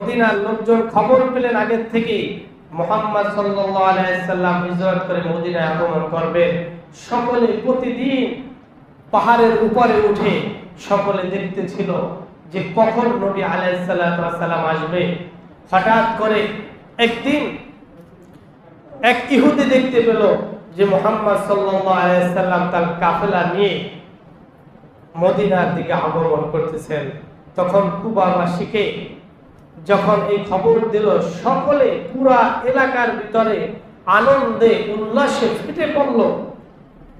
মদিনার লোকজন খবর পেলেন আগের থেকে। মোহাম্মদ সাল্লাম হিজরত করে মদিনায় আগমন করবে। সকলে প্রতিদিন পাহাড়ের উপরে উঠে সকলে দেখতেছিল যে কখন নবী ওয়াস আসবে। হঠাৎ করে একদিন এক ইহুদি দেখতে পেল যে মোহাম্মদ সাল্লাম তার কাফেলা নিয়ে মদিনার দিকে আগমন করতেছেন। তখন কুবাবাসীকে যখন এই খবর দিল, সকলে পুরা এলাকার ভিতরে আনন্দে, উল্লাসে ফেটে পড়ল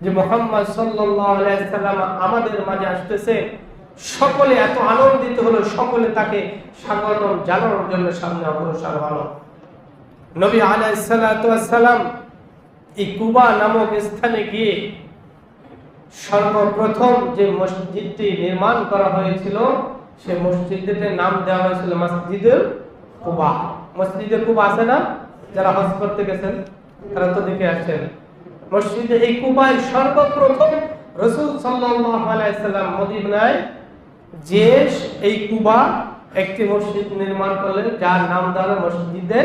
যে মোহাম্মদ সাল্লাম আমাদের মাঝে আসতেছে। সকলে এত আনন্দিত হলো, সকলে তাকে স্বাগতম জানানোর জন্য সামনে অগ্রসর হলো। নবী ওয়াস এই কুবা নামক স্থানে গিয়ে সর্বপ্রথম যে মসজিদটি নির্মাণ করা হয়েছিল সে মসজিদের নাম দেওয়া হয়েছিল মসজিদুল কুবা। মসজিদে কুবা আছে না? যারা হজ করতে গেছেন, তারা তো দেখে আসছেন মসজিদে এই কুবায় সর্বপ্রথম রসুল সাল্লাম মদিনায় যে এই কুবা একটি মসজিদ নির্মাণ করলেন, যার নাম দেওয়া মসজিদে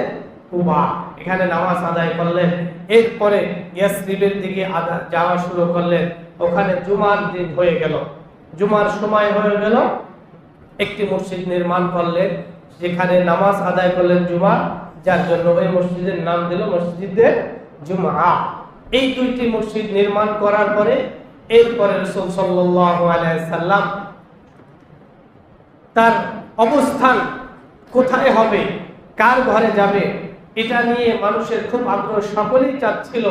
কুবা। এখানে নামাজ আদায় করলেন, এরপরে ইয়াসরিবের দিকে যাওয়া শুরু করলেন। ওখানে জুমার দিন হয়ে গেল। জুমার সময় হয়ে গেল। একটি মসজিদ নির্মাণ করলেন, যেখানে নামাজ আদায় করলেন জুমা, যার জন্য ওই মসজিদের নাম দিল মসজিদে জুমা। এই দুইটি মসজিদ নির্মাণ করার পরে, এরপরে রসুল সাল্লাম তার অবস্থান কোথায় হবে, কার ঘরে যাবে, এটা নিয়ে মানুষের খুব আগ্রহ। সকলেই চাচ্ছিল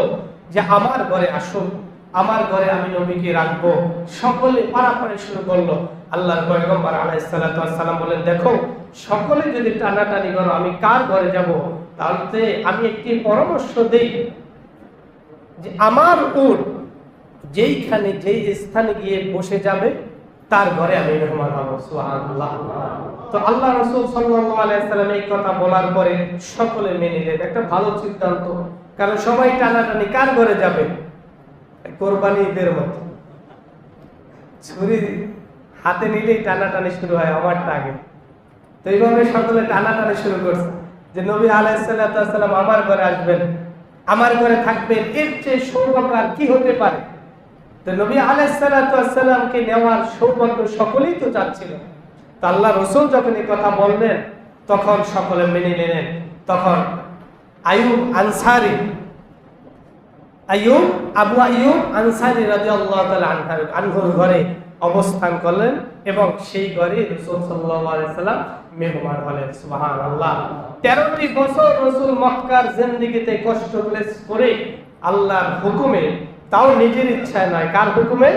যে আমার ঘরে আসুন আমার ঘরে আমি নবীকে রাখব। সকলে পারাপারে শুরু করল। আল্লাহর পয়গম্বর সালাম বলেন, দেখো, সকলে যদি টানাটানি করো, আমি কার ঘরে যাব? তাহলে আমি একটি পরামর্শ দেই যে আমার উট যেইখানে যেই স্থানে গিয়ে বসে যাবে, তার ঘরে আমি মেহমান হব। সুবহানাল্লাহ। তো আল্লাহ রাসূল সাল্লাল্লাহু আলাইহি সাল্লাম এই কথা বলার পরে সকলে মেনে নিলেন। একটা ভালো সিদ্ধান্ত। কারণ সবাই টানাটানি কার ঘরে যাবে? কোরবানি ঈদের মতো ছুরি হাতে নিলেই টানাটানি শুরু হয় আমারটা আগে। তো এইভাবে সকলে টানাটানি শুরু করছে। যে নবী আলাইসাল্লাম আমার ঘরে আসবেন, আমার ঘরে থাকবেন, এর চেয়ে সৌভাগ্য আর কি হতে পারে? তো নবী আলাইসাল্লামকে নেওয়ার সৌভাগ্য সকলেই তো চাচ্ছিল। তো আল্লাহ রসুল যখন এই কথা বললেন, তখন সকলে মেনে নিলেন। তখন আয়ুব আনসারি আইয়ুব, আবু আইয়ুব আনসারী রাদিয়াল্লাহু তাআলা আনহার ঘরে অবস্থান করলেন এবং সেই ঘরে রাসূল সাল্লাম মেহমান হলেন। সুবহানাল্লাহ। 13টি বছর রাসূল মক্কার জিন্দেগিতে কষ্ট করে আল্লাহর হুকুমে, তাও নিজের ইচ্ছায় নয়। কার হুকুমে?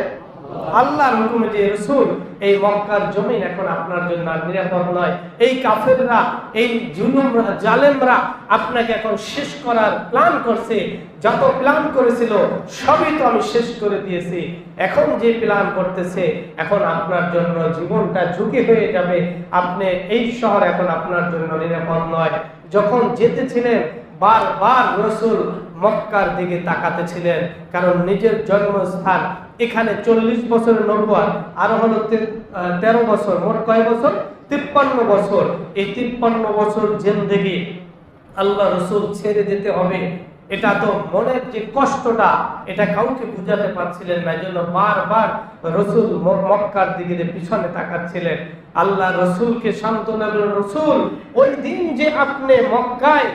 আল্লাহর হুকুমে যে রসুল এই মক্কার জমিন এখন আপনার জন্য আর নিরাপদ নয়। এই কাফেররা, এই জুলুমরা, জালেমরা আপনাকে এখন শেষ করার প্ল্যান করছে। যত প্ল্যান করেছিল, সবই তো আমি শেষ করে দিয়েছি। এখন যে প্ল্যান করতেছে, এখন আপনার জন্য জীবনটা ঝুঁকি হয়ে যাবে। আপনি এই শহর এখন আপনার জন্য নিরাপদ নয়। যখন যেতেছিলেন, বারবার রসুল মক্কার দিকে তাকাতে ছিলেন কারণ নিজের জন্মস্থান এখানে চল্লিশ বছরের নবুয়ার আরও হলো তেরো বছর, মোট কয় বছর? তিপ্পান্ন বছর। এই তিপ্পান্ন বছর জেন্দেগি আল্লাহ রসুল ছেড়ে যেতে হবে। এটা তো মনের যে কষ্টটা, এটা কাউকে বুঝাতে পারছিলেন না জন্য বারবার রসুল মক্কার দিকে পিছনে তাকাচ্ছিলেন। আল্লাহ রসুলকে সান্ত্বনা রসুল, ওই দিন যে আপনি মক্কায়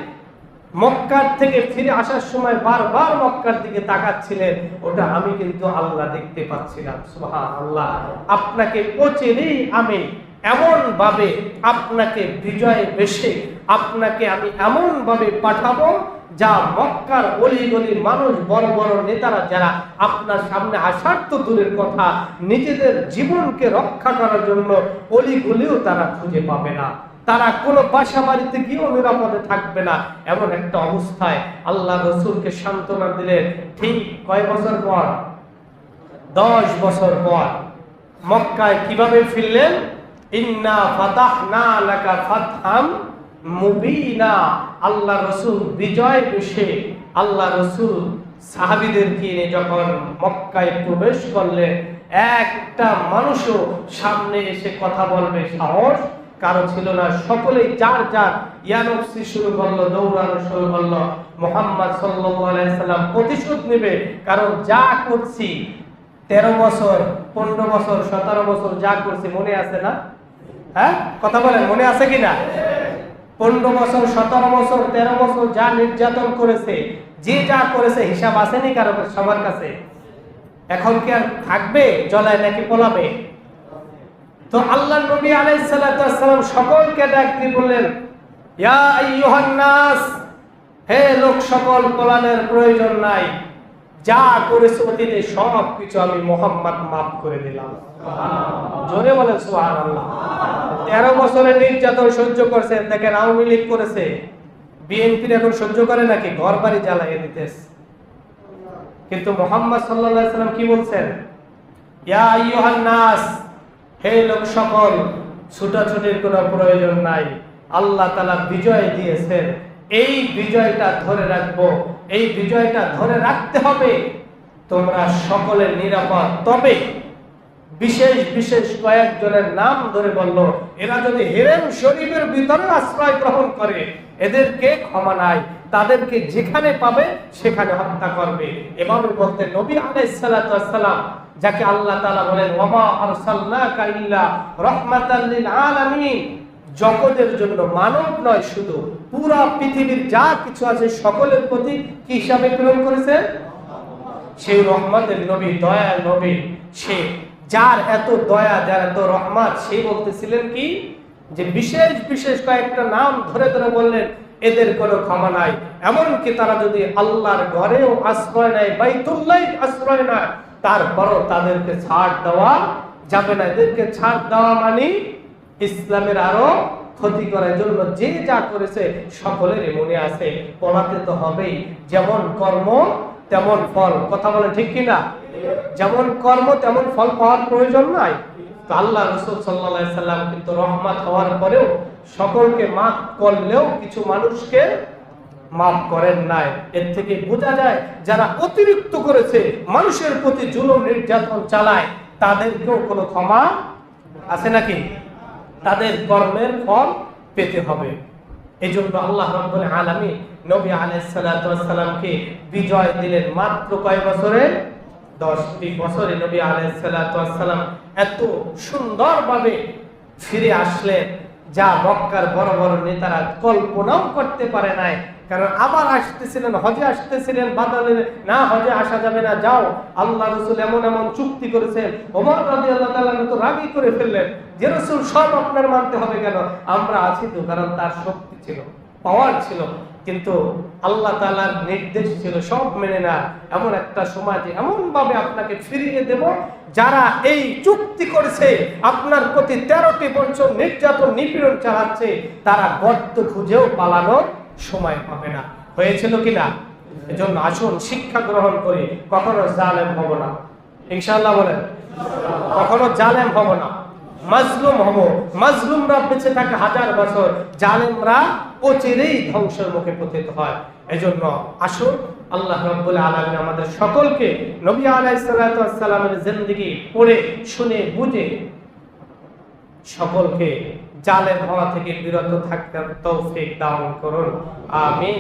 মক্কার থেকে ফিরে আসার সময় বারবার মক্কার দিকে তাকাচ্ছিলেন। ওটা আমি কিন্তু আল্লাহ দেখতে পাচ্ছিলাম। সুবহানাল্লাহ। আপনাকে অচিরেই আমি এমন ভাবে আপনাকে বিজয় বেশে আপনাকে আমি এমন ভাবে পাঠাবো যা মক্কার অলি গলি মানুষ, বড় বড় নেতারা, যারা আপনার সামনে আসার তো দূরের কথা নিজেদের জীবনকে রক্ষা করার জন্য অলিগুলিও তারা খুঁজে পাবে না। তারা কোনো বাসা বাড়িতে গিয়েও নিরাপদে থাকবে না। এমন একটা অবস্থায় আল্লাহ রসুলকে সান্ত্বনা দিলেন, ঠিক কয় বছর পর? দশ বছর পর। মক্কায় কীভাবে ফিরলেন? ইন্না ফাতাহনা লাকা ফাতহাম মুবিনা। আল্লাহ রসুল বিজয় বেশে আল্লাহ রসুল সাহাবিদেরকে নিয়ে যখন মক্কায় প্রবেশ করলেন, একটা মানুষও সামনে এসে কথা বলবে সাহস কারও ছিল না। সকলেই যার যার ইয়ানফসি শুরু করল, দৌড়ানো শুরু করল। মোহাম্মদ সাল্লাম প্রতিশোধ নেবে। কারণ যা করছি, তেরো বছর, পনেরো বছর, সতেরো বছর যা করছি, মনে আছে না? হ্যাঁ? কথা বলেন, মনে আছে কি না? পনেরো বছর, সতেরো বছর, তেরো বছর যা নির্যাতন করেছে, যে যা করেছে, হিসাব আসেনি কারও সবার কাছে? এখন কি আর থাকবে? জলায় নাকি পলাবে? তো আল্লাহ নবী ওয়াসসালাম সকলকে ডাক দিয়ে বললেন ইয়া নাস হে লোক সকল পলানের প্রয়োজন নাই। যা করেছে অতীতে সব কিছু আমি মোহাম্মদ মাফ করে দিলাম। জোরে বলেন সুবহানাল্লাহ। তেরো বছরের নির্যাতন সহ্য করছে দেখেন আওয়ামী লীগ করেছে। বিএনপির এখন সহ্য করে নাকি? ঘর বাড়ি জ্বালাইয়ে দিতেছে। কিন্তু মোহাম্মদ সাল্লাল্লাহু আলাইহি সাল্লাম কি বলছেন? ইয়া আইয়ুহান নাস হে লোক সকল, ছুটাছুটির কোনো প্রয়োজন নাই। আল্লাহ তালা বিজয় দিয়েছেন। এই বিজয়টা ধরে রাখব। এই বিজয়টা ধরে রাখতে হবে। তোমরা সকলে নিরাপদ। তবে বিশেষ বিশেষ কয়েকজনের নাম ধরে বলল, এরা যদি হেরেন শরীফের ভিতরে আশ্রয় গ্রহণ করে, এদেরকে ক্ষমা নাই। তাদেরকে যেখানে পাবে, সেখানে হত্যা করবে। এভাবে বলতে নবী ওয়াসসালাম যাকে আল্লাহ তাআলা বলেন, ওমা জগতের জন্য মানব নয় শুধু, পুরা পৃথিবীর যা কিছু আছে সকলের প্রতি কি হিসাবে প্রেরণ করেছে? সেই রহমতের নবী দয়া নবী, সে যার এত দয়া, যার এত রহমত, সে বলতেছিলেন কি? যে বিশেষ বিশেষ কয়েকটা নাম ধরে ধরে বললেন এদের কোনো ক্ষমা নাই। এমনকি তারা যদি আল্লাহর ঘরেও আশ্রয় নেয়, বাইতুল্লাহ আশ্রয় নেয়, তারপরও তাদেরকে ছাড় দেওয়া যাবে না। এদেরকে ছাড় দেওয়া মানে ইসলামের আরও ক্ষতি করার জন্য যে যা করেছে সকলের মনে আছে। পড়াতে তো হবেই। যেমন কর্ম, তেমন ফল। কথা বলে ঠিক কিনা? যেমন কর্ম, তেমন ফল পাওয়ার প্রয়োজন নাই। আল্লাহ রসুল সাল্লাহ সাল্লাম কিন্তু রহমত হওয়ার পরেও সকলকে মাফ করলেও কিছু মানুষকে মাফ করেন নাই। এর থেকে বোঝা যায়, যারা অতিরিক্ত করেছে, মানুষের প্রতি জুলুম, নির্যাতন চালায়, তাদেরকেও কোনো ক্ষমা আছে নাকি? তাদের কর্মের ফল পেতে হবে। এই জন্য আল্লাহ রব্বুল আলামিন নবী আলাইহিস সালাতু বিজয় দিলেন মাত্র কয় বছরে? দশটি বছরে নবী আলাইহিস সালাতু ওয়াস সালাম এত সুন্দরভাবে ফিরে আসলেন যা মক্কার বড় বড় নেতারা কল্পনাও করতে পারে নাই। কারণ আবার আসতেছিলেন, হজে আসতেছিলেন বাদালের না, হজে আসা যাবে না, যাও। আল্লাহ রসুল এমন এমন চুক্তি করেছেন। ওমর রাজি আল্লাহ তাআলা তো রাগই করে ফেললেন যে, রসুল, সব আপনার মানতে হবে কেন? আমরা আছি তো, কারণ তার শক্তি ছিল। পাওয়ার ছিল, কিন্তু আল্লাহ তাআলার নির্দেশ ছিল, সব মেনে না। এমন একটা সমাজে এমন ভাবে আপনাকে ফিরিয়ে দেব, যারা এই চুক্তি করেছে, আপনার প্রতি তেরোটি বছর নির্যাতন, নিপীড়ন চালাচ্ছে, তারা গর্ত খুঁজেও পালানোর সময় পাবে না। হয়েছিল কিনা এজন্য আসুন, শিক্ষা গ্রহণ করি। কখনো জালেম হব না। ইনশাল্লাহ বলেন, কখনো জালেম হব না। মাজলুম হব। মাজলুমরা বেঁচে থাকে হাজার বছর, জালেমরা অচিরেই ধ্বংসের মুখে পতিত হয়। এজন্য আসুন, আল্লাহ রাব্বুল আলামিন আমাদের সকলকে নবী আলাইহিস সালাতু ওয়াস সালামের জিন্দেগি পড়ে, শুনে, বুঝে সকলকে জালেম হওয়া থেকে বিরত থাকতে তৌফিক দান করুন। আমিন।